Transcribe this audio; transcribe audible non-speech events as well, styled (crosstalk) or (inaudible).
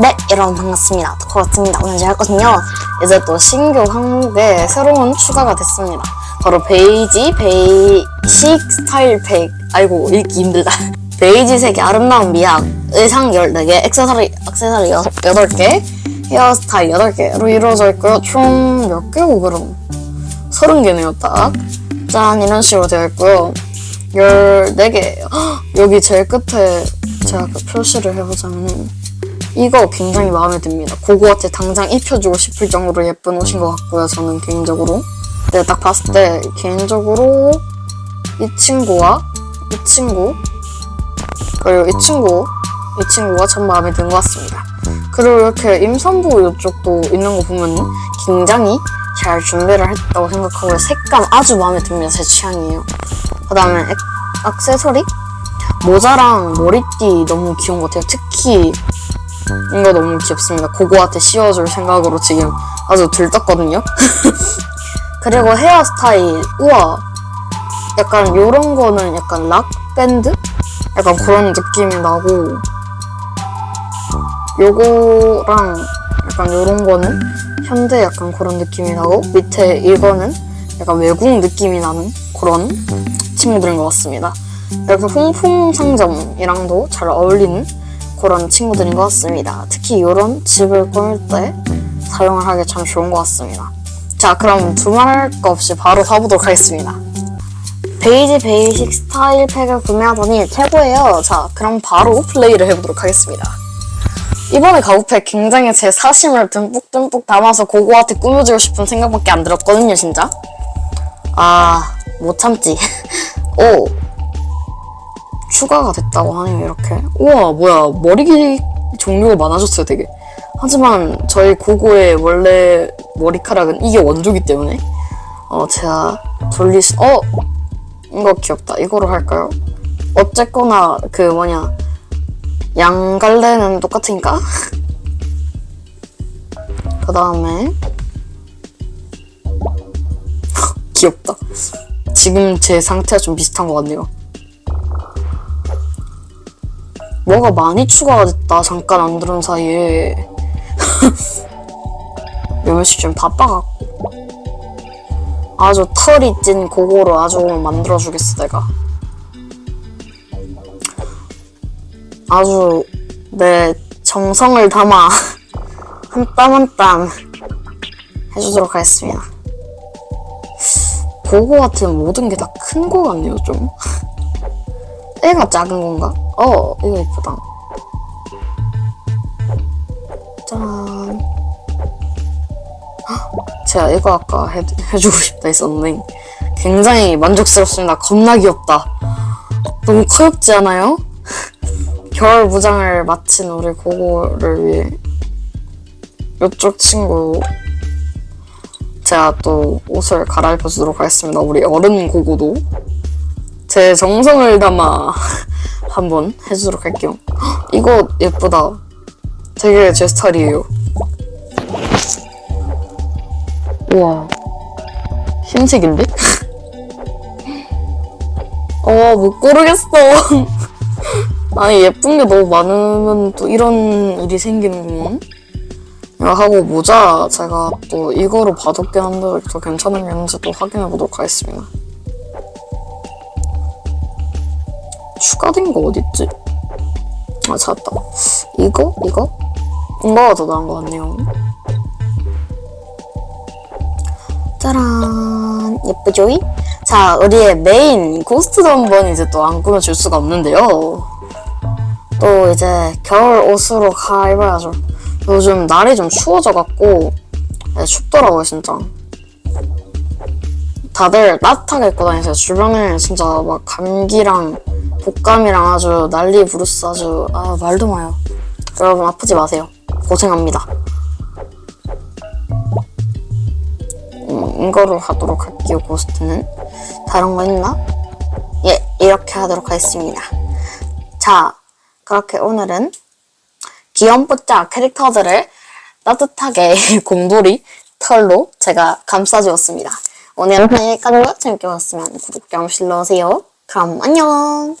네, 여러분 반갑습니다. 그렇습니다. 오늘 제가 할 거든요. 이제 또 신규 항목에 새로운 추가가 됐습니다. 바로 베이지 베이식 스타일 팩. 아이고 읽기 힘들다. (laughs) 베이지색의 아름다운 미학, 의상 14개, 액세서리, 액세서리 8개, 헤어스타일 8개로 이루어져 있고요. 총 몇 개고 그럼? 30개네요, 딱. 짠, 이런 식으로 되어 있고요. 14개예요. 여기 제일 끝에 제가 그 표시를 해보자면은 이거 굉장히 마음에 듭니다. 고고한테 당장 입혀주고 싶을 정도로 예쁜 옷인 것 같고요. 저는 개인적으로. 내가 딱 봤을 때 개인적으로 이 친구와 이 친구 그리고 이 친구 이 친구가 전 마음에 드는 것 같습니다. 그리고 이렇게 임산부 이쪽도 있는 거 보면 굉장히 잘 준비를 했다고 생각하고요. 색감 아주 마음에 듭니다. 제 취향이에요. 그 다음에 액세서리? 모자랑 머리띠 너무 귀여운 것 같아요. 특히 이거 너무 귀엽습니다. 고고한테 씌워줄 생각으로 지금 아주 들떴거든요. (laughs) 그리고 헤어스타일, 우와. 약간 요런 거는 약간 락 밴드? 약간 그런 느낌이 나고, 요거랑 약간 요런 거는 현대 약간 그런 느낌이 나고, 밑에 이거는 약간 외국 느낌이 나는 그런 친구들인 것 같습니다. 이렇게 홍풍상점이랑도 잘 어울리는 그런 친구들인 것 같습니다. 특히 이런 집을 꾸밀 때 사용을 하기 참 좋은 것 같습니다. 자, 그럼 두말할 거 없이 바로 가보도록 하겠습니다. 베이지 베이식 스타일 팩을 구매하더니 최고예요. 자, 그럼 바로 플레이를 해보도록 하겠습니다. 이번에 가구팩 굉장히 제 사심을 듬뿍듬뿍 담아서 고고한테 꾸며주고 싶은 생각밖에 안 들었거든요, 진짜. 아, 못 참지. (laughs) 오, 추가가 됐다고 하네요, 이렇게. 우와, 뭐야, 머리 길 종류가 많아졌어요, 되게. 하지만 저희 고고의 원래 머리카락은 이게 원조기 때문에, 어, 제가 수, 어! 이거 귀엽다. 이거로 할까요? 어쨌거나, 그 뭐냐, 양갈래는 똑같으니까. (laughs) 그 다음에, 지금 제 상태가 좀 비슷한 것 같네요. 뭐가 많이 추가가 됐다. 잠깐 안 들은 사이에. (laughs) 요면씩 좀 바빠갖고. 아주 털이 찐 그거로 아주 만들어주겠어, 내가. 아주 내 정성을 담아 (laughs) 한 땀 한땀 해주도록 하겠습니다. 그거 같은 모든 게 다 큰 거 같네요, 좀. 애가 작은 건가? 어, 이거 예쁘다. 짠. 헉, 제가 이거 아까 해, 해주고 싶다 했었는데 굉장히 만족스럽습니다. 겁나 귀엽다. 너무 커엽지 않아요? (laughs) 겨울 무장을 마친 우리 고고를 위해 이쪽 친구 제가 또 옷을 갈아입혀 주도록 하겠습니다. 우리 어른 고고도 제 정성을 담아 (laughs) 한번 해주도록 할게요. 헉, (gasps) 이거 예쁘다. 되게 제 스타일이에요. 우와. 흰색인데? (laughs) 어, 못 고르겠어. (laughs) 아니, 예쁜 게 너무 많으면 또 이런 일이 생기는구먼. 하고 모자 제가 또 이거로 봐뒀긴 한데 더 괜찮은 게 있는지 또 확인해 보도록 하겠습니다. 추가된 거 어딨지? 아 찾았다. 이거? 이거? 이거가 더 나은 것 같네요. 짜란 예쁘죠이? 자 우리의 메인 고스트 덤번 이제 또 안 꾸며줄 수가 없는데요. 또 이제 겨울 옷으로 갈아입어야죠. 요즘 날이 좀 추워져갖고 네, 춥더라고요 진짜. 다들 따뜻하게 입고 다니세요. 주변에 진짜 막 감기랑 독감이랑 아주 난리 부르스 아주 아 말도 마요. 여러분 아프지 마세요. 고생합니다. 음, 이거로 하도록 할게요. 고스트는 다른 거 있나? 예, 이렇게 하도록 하겠습니다. 자, 그렇게 오늘은 귀염뽀짝 캐릭터들을 따뜻하게 (laughs) 곰돌이 털로 제가 감싸주었습니다. 오늘 영상 여기까지고요. 재밌게 보셨으면 구독, 좋아요, 눌러주세요. 그럼 안녕!